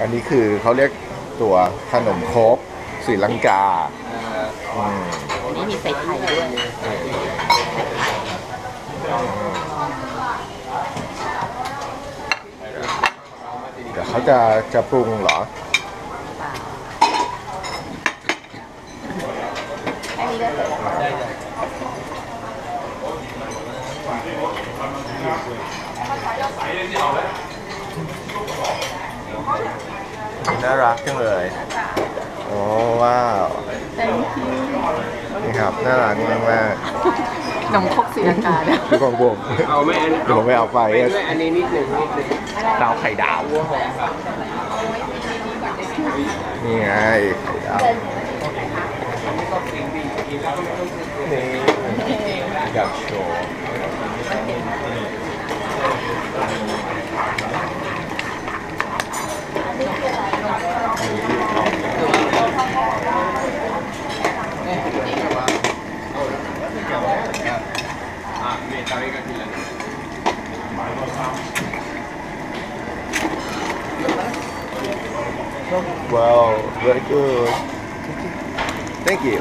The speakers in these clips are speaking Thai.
อันนี้คือเขาเรียกตัวขนมโครกศรีลังกาอืมอันนี้มีใส่ไข่ด้วยเดี๋ยวเขาจะจะปรุงเหรออันนี้ก็เสร็จแล้ว น่ารักจังเลยโอ้ว้าว นี่ครับ น่ารักมากมากนมครกสีลังกาเนี่ยๆคือของผมเอาไหม่อันเดี๋ยวผมไม่เอาไปไปด้วยอันนี้นิดหนึ่งนิดหนึ่งดาวไข่ดาว นี่ไงไข่ดาวนี่อยากโชว์ อะเมตาเรกันทีละว้าว very good thank you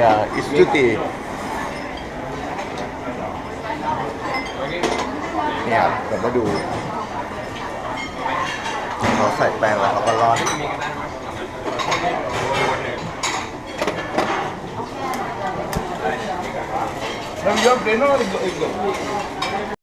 呀 it's duty เนี่ยเดี๋ยวมาดู เขาใส่แป้งแล้วเขาก็ร่อน Dann wir haben den noch